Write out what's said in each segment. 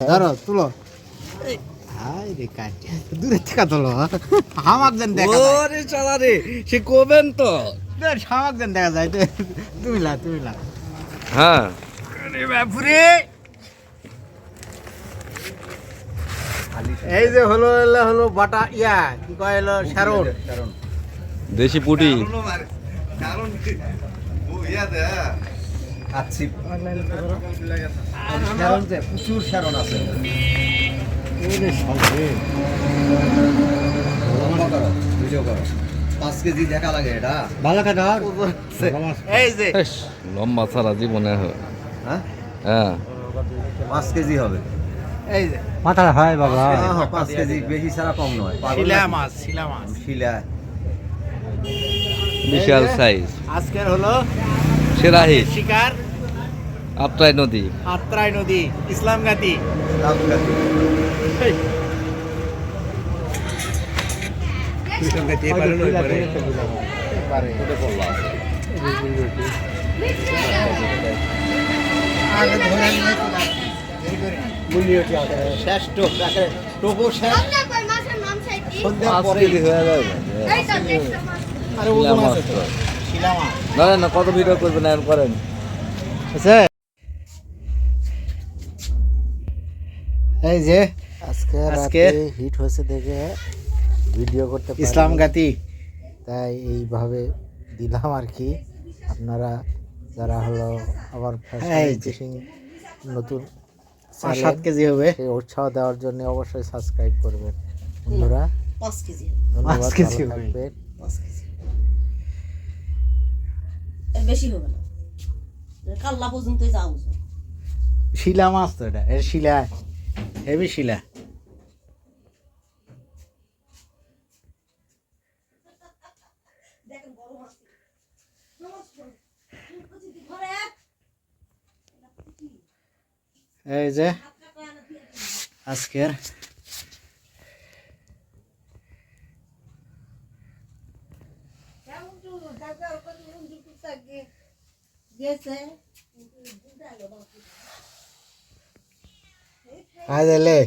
ধরো তুলো। হাই রে দূরে থেকে তোলো। হামাক যেন দেখা ওরে চালা রে সে কবেন তো? হামাক যেন দেখা যায়। তুমি লা তুমি লা। হ্যাঁ। বাপুরে। এই যে হলো এলো হলো বাটা ইয়া কি কয় হলো শারন দেশি পুটি। শ্যারন যে প্রচুর শ্যারন আছে। লম্বা করো, ভিডিও করো। পাঁচ কেজি দেখা লাগে এটা। ভালো কথা। এই যে। লম্বা সারা জীবনে হ্যাঁ। হ্যাঁ? পাঁচ কেজি হবে। এই যে। মাথা হয় বাবা। হ্যাঁ, পাঁচ কেজি বেশি ছাড়া কম নয়। শিলা মাছ শিলা মাছ। শিলা। বিশাল সাইজ আজকের হলো সেরাহি শিকার। আপটাই নদী। আত্রাই নদী ইসলামগাতি লাভগাতি। শেষ টোপ একেবারে টোপও শেষ। সন্ধ্যার পরে হয়ে যাবে। আরে ওজন আছে। না না, না কত ভিডিও করবেন এখন করেন? আছে এই যে আজকে আজকে হিট হয়েছে দেখে ভিডিও করতে পারিনি। ইসলামগাতি তাই এইভাবে দিলাম আর কি। আপনারা যারা হলো আবার ফিশিং নতুন সাত কেজি হবে। সেই উৎসাহ দেওয়ার জন্য অবশ্যই সাবস্ক্রাইব করবেন। বন্ধুরা পাঁচ কেজি ধন্যবাদ পাঁচ কেজি থাকবেন। পাঁচ কেজি। বেশি হবে না কাল্লা পর্যন্ত যাও শিলা মাছ তো এটা এর শিলা হেভি শিলা এই যে আজকের അതല്ലേ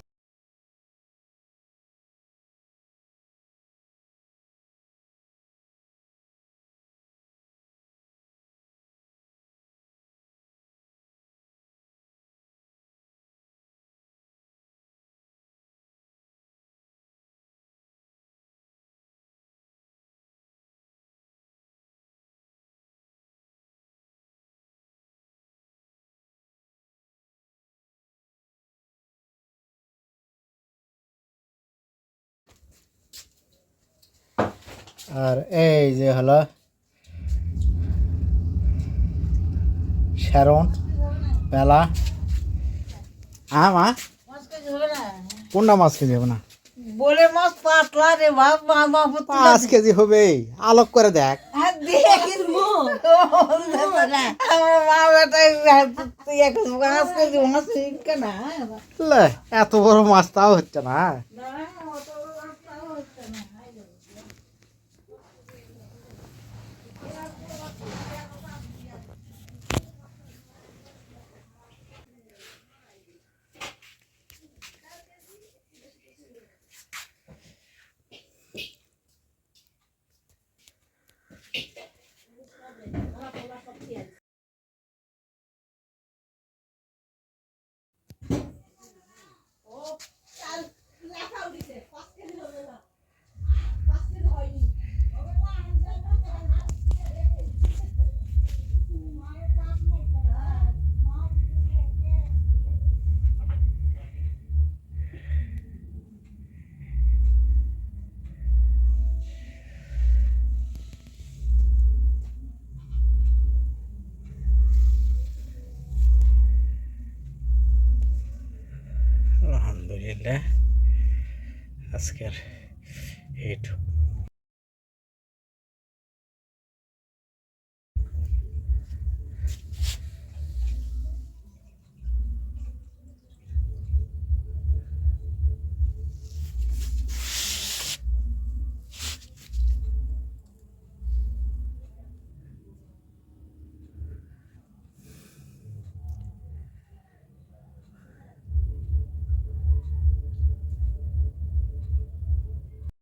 আর এই যে হলো শ্যারন পেলা হ্যাঁ মা কোনটা মাছ কেজি হবে না? বলে মাছ পাতলা রে বাপ পাঁচ কেজি হবে আলোক করে দেখ। দেখিস আমার মা বেটা তুই এখন পাঁচ কেজি হচ্ছে না। আলহামদুলিল্লাহ আজকের এইটুকু।